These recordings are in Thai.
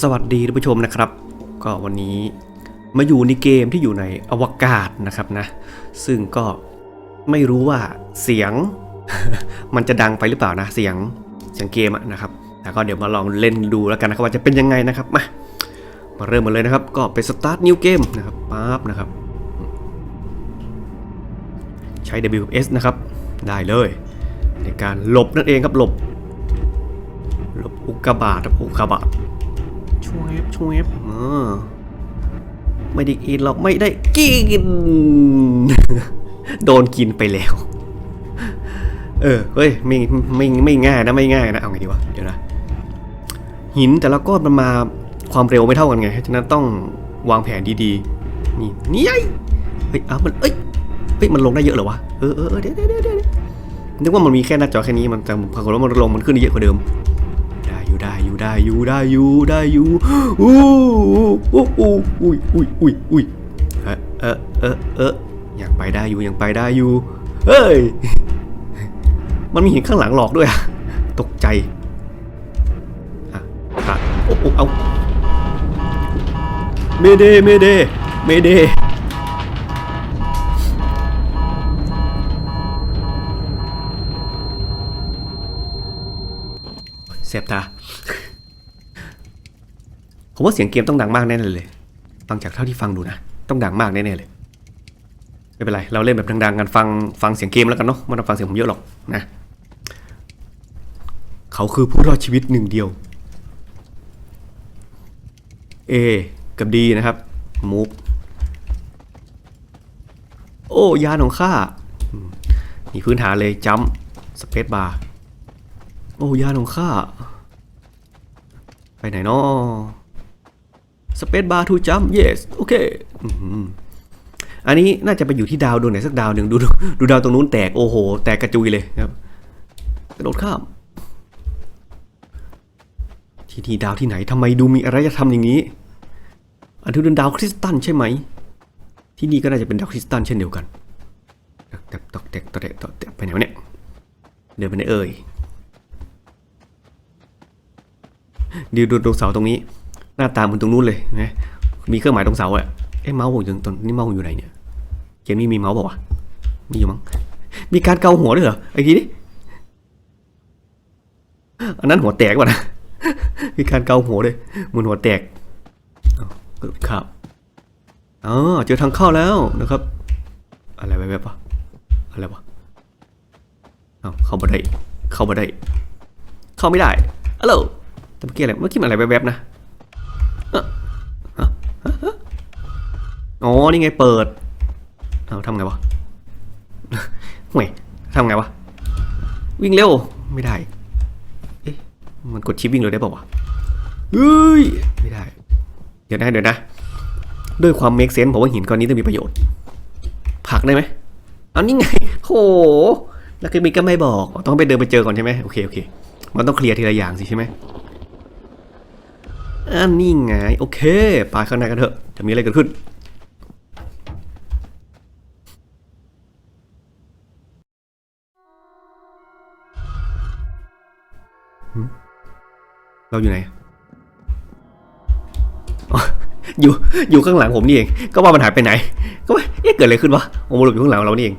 สวัสดีท่านผู้ชมนะครับ ก็วันนี้มาอยู่ในเกมที่อยู่ในอวกาศนะครับนะ ซึ่งก็ไม่รู้ว่าเสียง มันจะดังไปหรือเปล่านะเสียงเสียงเกมนะครับแต่ก็เดี๋ยวมาลองเล่นดูแล้วกันนะครับว่าจะเป็นยังไงนะครับมามาเริ่มกันเลยนะครับ ก็เป็นสตาร์ทนิวเกมนะครับปั๊บนะครับ ใช้ WS นะครับ ได้เลย ในการหลบนั่นเองครับหลบ หลบอุกกาบาตครับอุกกาบาต ช่วยบช่วยบเออไม่ได้กินหรอกไม่ได้กิน โดนกินไปแล้ว เออเฮ้ยไม่ไม่ไม่ง่ายนะไม่ง่ายนะเอาไงดีวะเดี๋ยวนะหินแต่ละก้อนมันมาความเร็วไม่เท่ากันไงฉะนั้นต้องวางแผนดีๆ นี่นี่ไงเฮ้ยเอามันเอ้ยเฮ้ยมันลงได้เยอะเหรอวะเออเออเดี๋ยวเดี๋ยวเดี๋ยวนึกว่ามันมีแค่หน้าจอแค่นี้มันแต่ปรากฏว่ามันลงมันขึ้นได้เยอะกว่าเดิม ได้อยู่ได้อยู่ได้อยู่ได้อยู่อู้อู้อู้อุ้ยอุ้ยอุ้ยอุ้ยเออเออเออเออยังไปได้อยู่ยังไปได้อยู่เฮ้ยมันมีหินข้างหลังหลอกด้วยอะตกใจอะขาดโอ้โอ้เอาเมเดเมเดเมเดเสียบตา ผมว่าเสียงเกมต้องดังมากแน่เลยเลย ฟังจากเท่าที่ฟังดูนะ ต้องดังมากแน่เลย ไม่เป็นไร เราเล่นแบบดังๆกันฟังฟังเสียงเกมแล้วกันเนาะ ไม่ต้องฟังเสียงผมเยอะหรอกนะ เขาคือผู้รอดชีวิตหนึ่งเดียว A กับ D นะครับมูฟโอ้ยานของข้ามนี่พื้นฐานเลยจัมสเปซบาร์โอ้ยานของข้า ไปไหนเนาะ สเปซบาร์ทูจัม yes โอเคอันนี้น่าจะไปอยู่ที่ดาวดวงไหนสักดาวหนึ่งดูดูดาวตรงนู้นแตกโอ้โห แตกกระจุยเลยครับกระโดดข้าม ที่นี่ดาวที่ไหนทำไมดูมีอะไรจะทำอย่างนี้ อันที่เป็นดาวคริสตัลใช่ไหม ที่นี่ก็น่าจะเป็นดาวคริสตัลเช่นเดียวกันตกแตกตกแตกตกแตกแตกไปไหนวะเนี่ยเดินไปไหนเอ่ยดูดูตรงเสาตรงนี้ หน้าตาเหมือนตรงนู้นเลยนะมีเครื่องหมายตรงเสาอะเอ๊ะเมาส์ผมอยู่ตรงนี่เมาส์ผมอยู่ไหนเนี่ยเกมนี้มีเมาส์เปล่าวะมีอยู่มั้งมีการเกาหัวด้วยเหรอไอ้ทีนี้อันนั้นหัวแตกว่ะนะมีการเกาหัวเลยเหมือนหัวแตกอ้าวกระโดดข้าอ๋อเจอทางเข้าแล้วนะครับ อะไรแวบๆปะอะไรวะเอาเข้ามาได้ เข้ามาได้ เข้าไม่ได้ฮัลโหลแต่เมื่อกี้อะไรเมื่อกี้มันอะไรแวบๆนะ อ๋อ นี่ไงเปิดเอาทำไงวะห่วยทำไงวะ วิ่งเร็ว ไม่ได้ เอ๊ะ มันกดชิปวิ่งเลยได้ป่าวะเฮ้ย ไม่ได้ เดี๋ยวนะเดี๋ยวนะ ด้วยความเมคเซนส์ผมว่าหินก้อนนี้ต้องมีประโยชน์ผลักได้ไหมเอานี่ไงโหแล้วคือมีก็ไม่บอก ต้องไปเดินไปเจอก่อนใช่ไหมโอเคโอเค มันต้องเคลียร์ทีละอย่างสิใช่ไหม อันนี่ไงโอเคไปข้างในกันเถอะ จะมีอะไรเกิดขึ้น เราอยู่ไหน อยู่อยู่ข้างหลังผมนี่เอง ก็ว่ามันหายไปไหน ก็ว่าเอ๊ะเกิดอะไรขึ้นวะโอ้โหอยู่ข้างหลังเรานี่เอง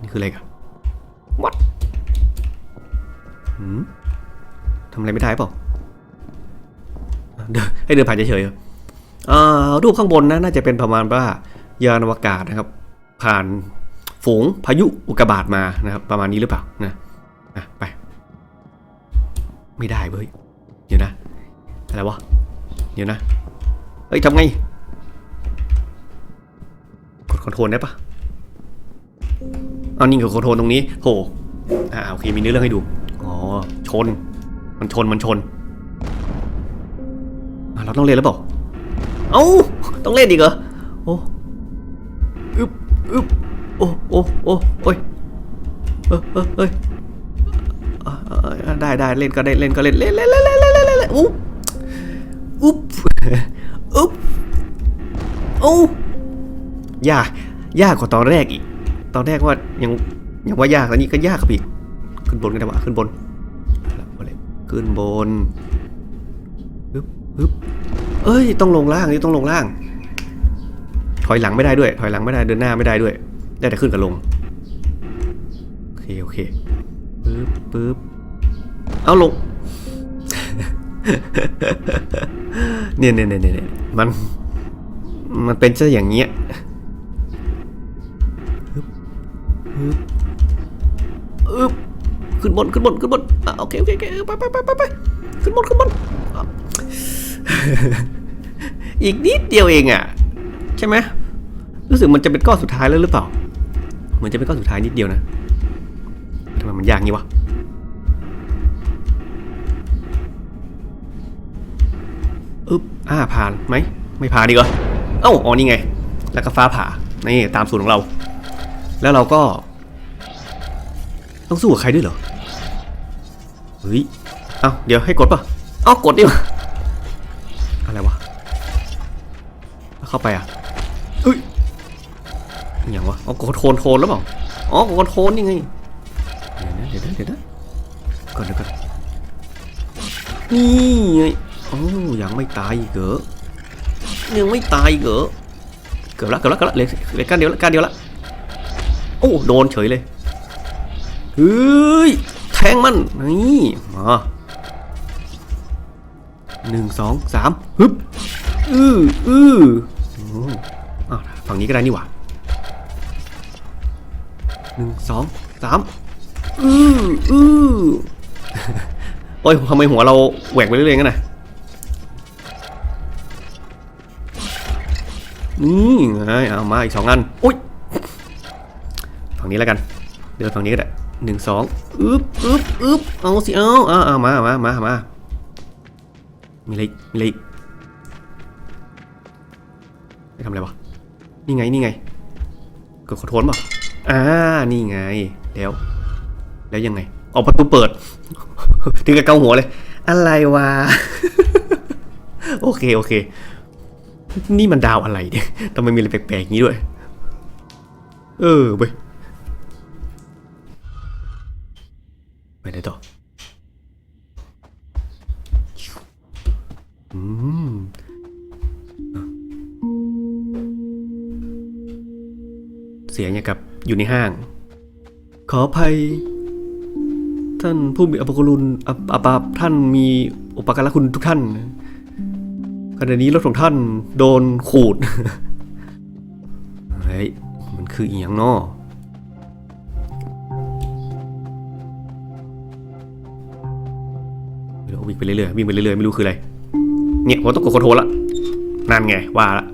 นี่คืออะไรกันวัดหืมทำอะไรไม่ได้เปล่า ให้เดินผ่านเฉยๆรูปข้างบนนะน่าจะเป็นประมาณว่ายานอวกาศนะครับ ผ่านฝูงพายุอุกกาบาตมานะครับ ประมาณนี้หรือเปล่านะอะไป ไม่ได้เว้ยเดี๋ยวนะ อะไรวะเดี๋ยวนะเฮ้ยทำไง กดคอนโทรลได้ปะเอานี่งกดคอนโทรลตรงนี้โหอ่าโอเคมีเนื้อเรื่องให้ดูอ๋อชน มันชนมันชน เราต้องเล่นแล้วบอกเอ้าต้องเล่นอีกเหรอโอ้อึบอึบโอ้โอ้โอ้โอ้ยเออเออเออได้ได้เล่นก็ได้เล่นก็เล่นเล่นเล่นเล่นเล่นเล่นอุ๊บอุ๊บอุ๊บโอ้ยากยากกว่าตอนแรกอีก ตอนแรกว่ายังยังว่ายากแล้วนี่ก็ยากกว่อีก ขึ้นบนกันได้ปะขึ้นบนขึ้นบน ปึ๊บเอ้ย ต้องลงล่างนี่ต้องลงล่าง ถอยหลังไม่ได้ด้วย ถอยหลังไม่ได้ เดินหน้าไม่ได้ด้วย ได้แต่ขึ้นกับลง โอเค โอเค ปึ๊บปึ๊บเอาลง เนี่ยเนี่ยเนี่ยเนี่ยมัน มันเป็นซะอย่างเงี้ยฮึบฮึบอึบขึ้นบน ขึ้นบน ขึ้นบนอะโอเค โอเคโอเคไปไปไปไปไปขึ้นบน ขึ้นบน อีกนิดเดียวเองอะ ใช่ไหมรู้สึกมันจะเป็นก้อนสุดท้ายแล้วหรือเปล่า เหมือนจะเป็นก้อนสุดท้ายนิดเดียวนะทำไมมันยากงี้วะอึ๊บอ่าผ่านไหมไม่ผ่านดีกว่าเอ้าอ๋อนี่ไง แล้วก็ฟ้าผ่านี่ตามสูตรของเรา แล้วเราก็ ต้องสู้กับใครด้วยเหรอเฮ้ย เอ้าเดี๋ยวให้กดป่ะ เอ้ากดดิวะ เข้าไปอะเฮ้ยอย่างวะอ๋อกดโทนโทนแล้วเปล่าอ๋อกดโทนนี่ไงเดี๋ยวนะเดี๋ยวนะเดี๋ยวนะก่อนเดี๋ยวก่อนนี่ไงโอ้ยังไม่ตายอีกเหรอยังไม่ตายอีกเหรอเกือบละเกือบละเกือบละเหลยเหลยการเดียวละการเดียวละโอ้โดนเฉยเลยเฮ้ยแทงมันนี่มาหนึ่งสองสามฮึบอืออือ อ้อะฝั่งนี้ก็ได้นี่หว่าหนึ่งสองสามอืออือโอ้ยทำไมหัวเราแหวกไปเรื่อยๆงั้นนะนี่ไงเอามาอีกสองอันอุ้ยฝั่งนี้แล้วกัน เดินฝั่งนี้ก็ได้หนึ่งสองอึ๊บอึ๊บอึ๊บเอาสิเอาเอาเอามามามามามีอะไรอีกมีอะไร ไปทำอะไรวะ นี่ไง นี่ไง กดขอโทษป่ะอ่า นี่ไง แล้ว แล้วยังไง ออกประตูเปิด ถึงกับเกาหัวเลย อะไรวะ โอเค โอเค นี่มันดาวอะไรเนี่ยทำไมมีอะไรแปลกๆอย่างนี้ด้วย เออเว้ยไปไหนต่ออืม เสียงอย่างกับอยู่ในห้าง ขออภัย ท่านผู้มีอภกุลอภอภาท่านมีอุปการะคุณทุกท่านขณะนี้รถของท่านโดนขูดเฮ้ยมันคืออีหยังนอเดี๋ยววิ่งไปเรื่อยๆวิ่งไปเรื่อยๆไม่รู้คืออะไร เนี่ยผมต้องกดคอนโทรลละนั่นไงว่าละ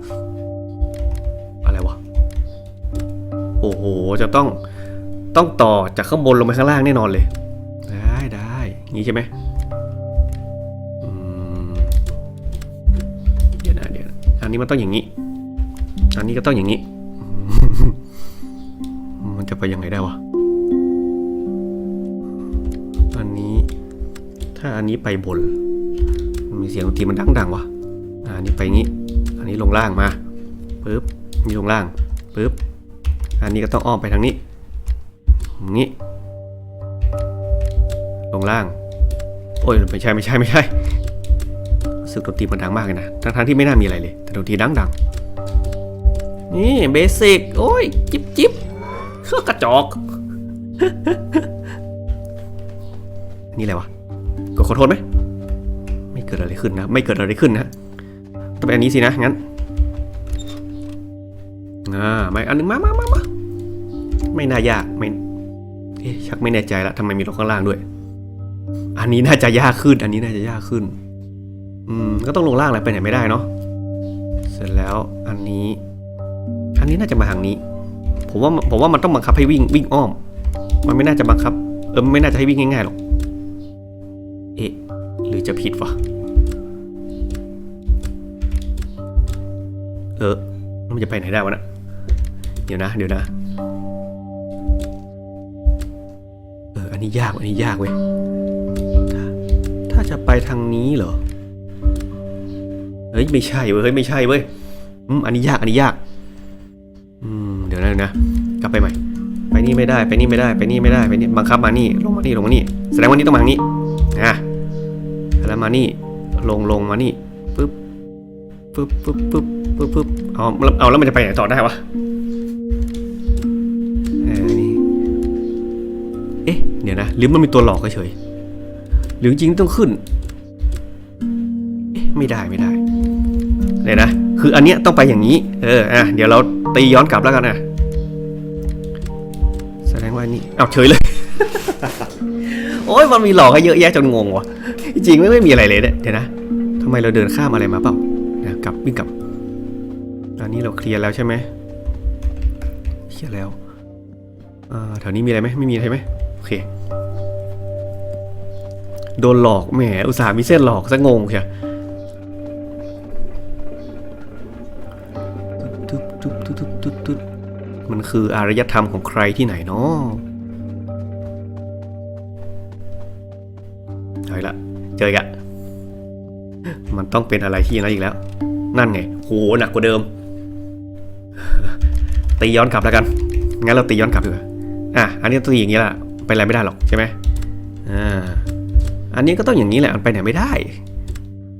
จะต้องต้องต่อจากข้างบนลงไปข้างล่างแน่นอนเลย ได้ได้งี้ใช่ไหมอืมเดี๋ยวนะเดี๋ยวนะอันนี้มันต้องอย่างนี้ อันนี้ก็ต้องอย่างนี้ มันจะไปยังไงได้วะอันนี้ ถ้าอันนี้ไปบน มีเสียงดนตรีมันดังๆวะอะอันนี้ไปงี้ อันนี้ลงล่างมาปึ๊บอันนี่ลงล่างปึ๊บ อันนี้ก็ต้องอ้อมไปทางนี้นี้ ลงล่าง โอ้ยไม่ใช่ไม่ใช่ไม่ใช่รู้สึกดนตรีมันดังมากเลยนะทั้งทั้งๆที่ไม่น่ามีอะไรเลย แต่ดนตรีดังดังๆนี่เบสิกโอ้ยจิบจิบเครื่องกระจอก นี่อะไรวะก็ขอโทษไหมไม่เกิดอะไรขึ้นนะ ไม่เกิดอะไรขึ้นนะต้องเป็นอันนี้สินะงั้น อ่าไม่อันนึงมามามามาไม่น่ายากไม่เอ๊ะชักไม่แน่ใจละทำไมมีรถข้างล่างด้วย อันนี้น่าจะยากขึ้น อันนี้น่าจะยากขึ้น อืม ก็ต้องลงล่างแหละไปไหนไม่ได้เนาะเสร็จแล้วอันนี้ อันนี้น่าจะมาทางนี้ ผมว่าผมว่ามันต้องบังคับให้วิ่งวิ่งอ้อม มันไม่น่าจะบังคับ เออไม่น่าจะให้วิ่งง่ายๆหรอกเอ๊ะหรือจะผิดวะเออมันจะไปไหนได้วะนะ ดี๋ยวนะ เดี๋ยวนะ เออ อันนี้ยาก อันนี้ยากเว้ยถ้าถ้าจะไปทางนี้เหรอ เฮ้ย ไม่ใช่เว้ย เฮ้ย ไม่ใช่เว้ย อืม อันนี้ยาก อันนี้ยาก อืม เดี๋ยวนะเดี๋ยวนะ กลับไปใหม่ ไปนี่ไม่ได้ ไปนี่ไม่ได้ ไปนี่ไม่ได้ ไปนี่ บังคับมานี่ ลงมานี่ ลงมานี่ แสดงว่านี่ต้องมาทางนี้อะแล้วมานี่ ลงลงมานี่ปึ๊บปึ๊บปึ๊บปึ๊บปึ๊บปึ๊บเอาเอาแล้วมันจะไปไหนต่อได้วะ หรือมันมีตัวหลอกเฉยๆหรือจริงๆต้องขึ้นเอ๊ะไม่ได้ไม่ได้เดี๋ยวนะ คืออันเนี้ยต้องไปอย่างนี้ เอออะเดี๋ยวเราตีย้อนกลับแล้วกันนะแสดงว่านี่เอาเฉยเลย โอ้ยมันมีหลอกให้เยอะแยะจนงงว่ะจริงๆไม่ไม่มีอะไรเลยเนี่ยเดี๋ยวนะทำไมเราเดินข้ามอะไรมาเปล่าเดี๋ยวกลับวิ่งกลับอันนี้เราเคลียร์แล้วใช่ไหมเคลียร์แล้วอ่าแถวนี้มีอะไรไหมไม่มีใช่ไหมโอเค โดนหลอกแหมอุตส่าห์มีเส้นหลอกซะงงเชียมันคืออารยธรรมของใครที่ไหนเนาะเอาละเจออีกะมันต้องเป็นอะไรที่นั้นอีกแล้ว นั่นไงโหหนักกว่าเดิม ตีย้อนกลับแล้วกัน งั้นเราตีย้อนกลับดีกว่าอะ อันนี้ตีอย่างนี้ละไปอะไรไม่ได้หรอกใช่ไหมอ่า อันนี้ก็ต้องอย่างนี้แหละมันไปไหนไม่ได้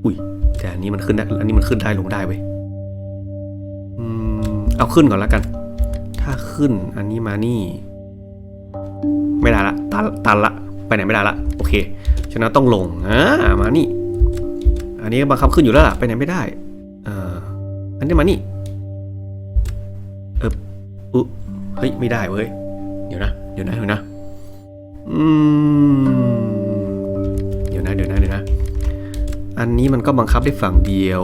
อุ้ย แต่อันนี้มันขึ้นได้อันนี้มันขึ้นได้ลงได้เว้ยอืมเอาขึ้นก่อนแล้วกัน ถ้าขึ้นอันนี้มานี่ ไม่ได้ละตันตันละ ไปไหนไม่ได้ละ โอเคฉะนั้นต้องลงอ่ามานี่ อันนี้บังคับขึ้นอยู่แล้วล่ะไปไหนไม่ได้อ่ออันนี้มานี่เอออุ๊เฮ้ยไม่ได้เว้ยเดี๋ยวนะเดี๋ยวนะเดี๋ยวนะอืม อันนี้มันก็บังคับได้ฝั่งเดียว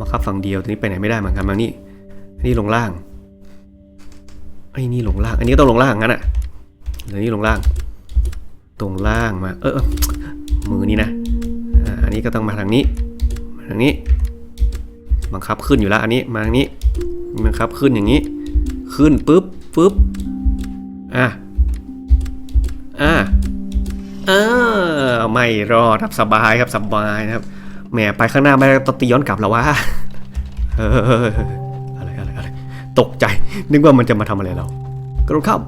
บังคับฝั่งเดียวทีนี้ไปไหนไม่ได้เหมือนกันมานี่อันนี้ลงล่างไอ้นี่ลงล่าง อันนี้ก็ต้องลงล่างงั้นอะเดี๋ยวนี้ลงล่าง ตรงล่างมา เออมือนี้นะอ่าอันนี้ก็ต้องมาทางนี้มาทางนี้ บังคับขึ้นอยู่แล้ว อันนี้มาทางนี้บังคับขึ้นอย่างนี้ ขึ้นปุ๊บปุ๊บอะอะ เออไม่รอดครับสบายครับสบายนะครับแหมไปข้างหน้าไม่ได้ต้องตีย้อนกลับแล้ววะเอออะไรอะไรอะไรตกใจ นึกว่ามันจะมาทำอะไรเรากระโดดเข้า